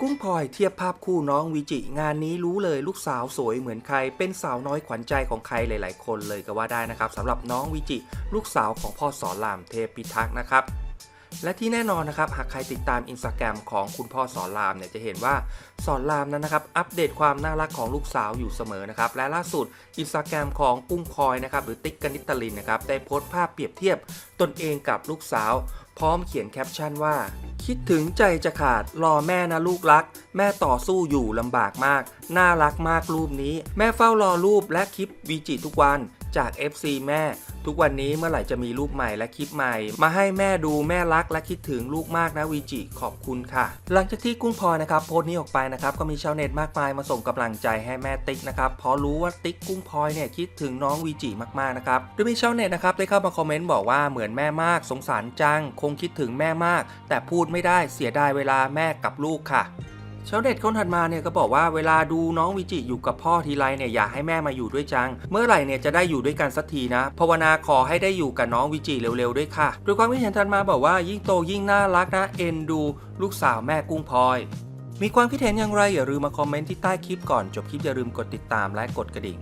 กุ้งพลอยเทียบภาพคู่น้องวิจิ งานนี้รู้เลยลูกสาวสวยเหมือนใคร เป็นสาวน้อยขวัญใจของใครหลาย ๆ คนเลยก็ว่าได้นะครับสำหรับน้องวิจิ ลูกสาวของพ่อสอนรามเทพพิทักษ์นะครับและที่แน่นอนนะครับหากใครติดตามอินสตาแกรมของคุณพ่อสอนรามเนี่ยจะเห็นว่าสอนรามนั้นนะครับอัปเดตความน่ารักของลูกสาวอยู่เสมอนะครับและล่าสุดอินสตาแกรมของกุ้งพลอยนะครับหรือติ๊กกนิตลินนะครับได้โพสต์ภาพเปรียบเทียบตนเองกับลูกสาว พร้อมเขียนแคปชั่นว่า คิดถึงใจจะขาดรอแม่นะลูกรัก แม่ต่อสู้อยู่ลำบากมาก น่ารักมากรูปนี้ แม่เฝ้ารอรูปและคลิปวีจิทุกวันจาก FC แม่ ทุกวันนี้เมื่อไหร่จะมีรูปใหม่และคลิปใหม่ มาให้แม่ดูแม่รักและคิดถึงลูกมากนะวีจิขอบคุณค่ะ หลังจากที่กุ้งพลอยนะครับโพสต์นี้ออกไปนะครับก็มีชาวเน็ตมากมายมาส่งกำลังใจให้แม่ติ๊กนะครับเพราะรู้ว่าติ๊กกุ้งพลอยเนี่ยคิดถึงน้องวีจิมากๆนะครับโดยมีชาวเน็ตนะครับได้เข้ามาคอมเมนต์บอกว่าเหมือนแม่มากสงสารจัง คงคิดถึงแม่มาก แต่พูดไม่ได้เสียดายเวลาแม่กับลูกค่ะ ชาวเน็ตคนถัดมาเนี่ยก็บอกว่าเวลาดูน้องวิจิอยู่กับพ่อทีไรเนี่ยอยากให้แม่มาอยู่ด้วยจัง เมื่อไหร่เนี่ยจะได้อยู่ด้วยกันสักทีนะภาวนาขอให้ได้อยู่กับน้องวิจิเร็วๆด้วยค่ะโดยความคิดเห็นถัดมาบอกว่ายิ่งโตยิ่งน่ารักนะเอ็นดู ลูกสาวแม่กุ้งพลอยมีความคิดเห็นอย่างไรอย่าลืมมาคอมเมนต์ที่ใต้คลิปก่อนจบคลิปอย่าลืมกดติดตามและกดกระดิ่ง